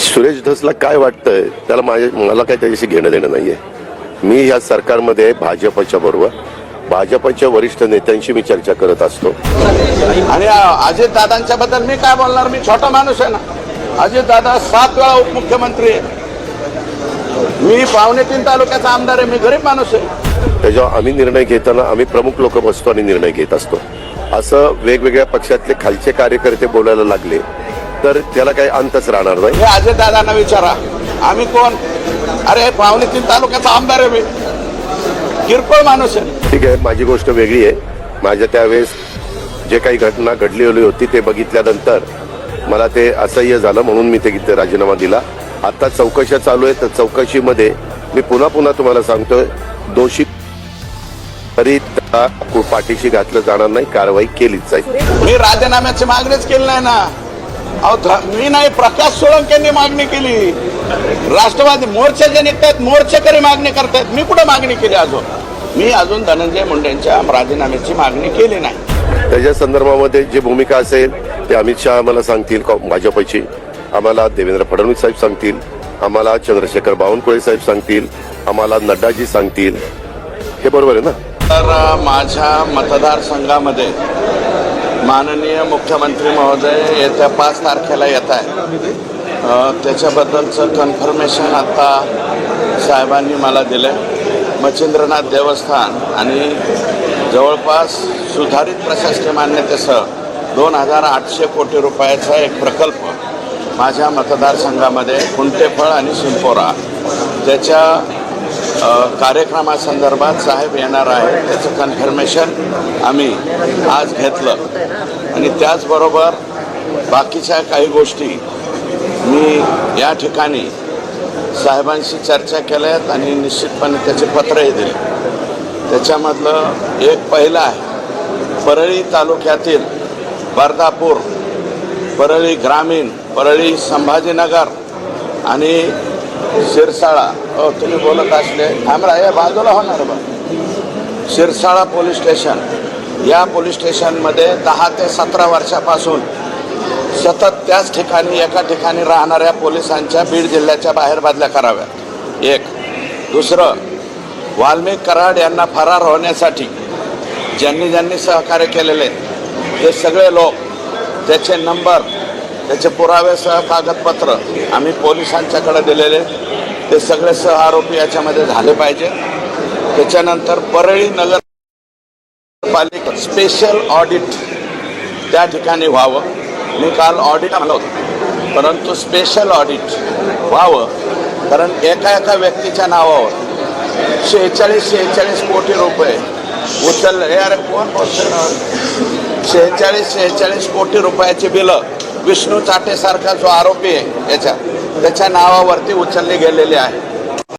सुरेश धसला काय वाटतंय? त्याला माझ्या मला काही त्याच्याशी घेणं देणं नाहीये. मी या सरकारमध्ये भाजपच्या बरोबर भाजपच्या वरिष्ठ नेत्यांशी मी चर्चा करत असतो. आणि अजित दादांच्या बद्दल मी काय बोलणार? मी छोटा माणूस आहे ना. अजित दादा सात वेळा उपमुख्यमंत्री आहे. मी पावणे तीन तालुक्याचा आमदार आहे. मी गरीब माणूस आहे. त्याच्यावर आम्ही निर्णय घेताना आम्ही प्रमुख लोक बसतो आणि निर्णय घेत असतो. असं वेगवेगळ्या पक्षातले खालचे कार्यकर्ते बोलायला लागले. तर त्याला काही अंतच राहणार नाही. हे अजित दादांना विचारा. आम्ही कोण? अरे पावणे तीन तालुक्याचा आमदार आहे मी. किरकोळ माणूस आहे. ठीक आहे माझी गोष्ट वेगळी आहे. माझ्या त्यावेळेस जे काही घटना घडलेली होती ते बघितल्यानंतर मला ते असह्य झालं म्हणून मी ते तिथे राजीनामा दिला. आता चौकशा चालू आहे. तर चौकशीमध्ये मी पुन्हा पुन्हा तुम्हाला सांगतोय दोषी तरी पाठीशी घातलं जाणार नाही. कारवाई केलीच जाईल. मी राजीनाम्याची मागणीच केली नाही ना. अहो मी नाही प्रकाश सोळंकेंनी मागणी केली. राष्ट्रवादी मोर्चे जे निघतात मोर्चेकरी मागणी करतायत. मी कुठं मागणी केली अजून? मी अजून धनंजय मुंडेंच्या राजीनाम्याची मागणी केली नाही. त्याच्या संदर्भामध्ये जी भूमिका असेल ते अमित शहा आम्हाला सांगतील का- भाजपची? आम्हाला देवेंद्र फडणवीस साहेब सांगतील आम्हाला चंद्रशेखर बावनकुळे साहेब सांगतील आम्हाला नड्डाजी सांगतील. हे बरोबर आहे ना? तर माझ्या मतदारसंघामध्ये माननीय मुख्यमंत्री महोदय येत्या पाच तारखेला येत आहे त्याच्याबद्दलचं कन्फर्मेशन आत्ता साहेबांनी मला दिलं मच्छिंद्रनाथ देवस्थान आणि जवळपास सुधारित प्रशासकीय मान्यतेसह दोन हजार आठशे कोटी रुपयाचा एक प्रकल्प माझ्या मतदारसंघामध्ये कुंटेफळ आणि शिंपोरा त्याच्या कार्यक्रमासंदर्भात साहेब येणार आहे त्याचं कन्फर्मेशन आम्ही आज घेतलं. आणि त्याचबरोबर बाकीच्या काही गोष्टी मी या ठिकाणी साहेबांशी चर्चा केल्यात आणि निश्चितपणे त्याचे पत्रही दिले. त्याच्यामधलं एक पहिलं आहे परळी तालुक्यातील बर्दापूर परळी ग्रामीण परळी संभाजीनगर आणि शिरसाळा. हो तुम्ही बोलत असले. थांबरा या बाजूला होणार बा शिरसाळा पोलीस स्टेशन. या पोलीस स्टेशनमध्ये दहा ते सतरा वर्षापासून सतत त्याच ठिकाणी एका ठिकाणी राहणाऱ्या पोलिसांच्या बीड जिल्ह्याच्या बाहेर बदल्या कराव्यात एक. दुसरं वाल्मिक कराड यांना फरार होण्यासाठी ज्यांनी ज्यांनी सहकार्य केलेले ते सगळे लोक त्याचे नंबर त्याचे पुरावेसह कागदपत्र आम्ही पोलिसांच्याकडे दिलेले. ते सगळे सह आरोपी याच्यामध्ये झाले पाहिजे. त्याच्यानंतर परळी नगर पालिका स्पेशल ऑडिट त्या ठिकाणी व्हावं. मी काल ऑडिट आलो होतो. परंतु स्पेशल ऑडिट व्हावं. कारण एका एका व्यक्तीच्या नावावर शेहेचाळीस शेहेचाळीस कोटी रुपये उचलले. हे अरे कोण बोलतोय? शेहेचाळीस शेहेचाळीस कोटी रुपयाची बिलं विष्णू चाटेसारखा जो आरोपी आहे याच्या त्याच्या नावावरती उचलली गेलेली आहे.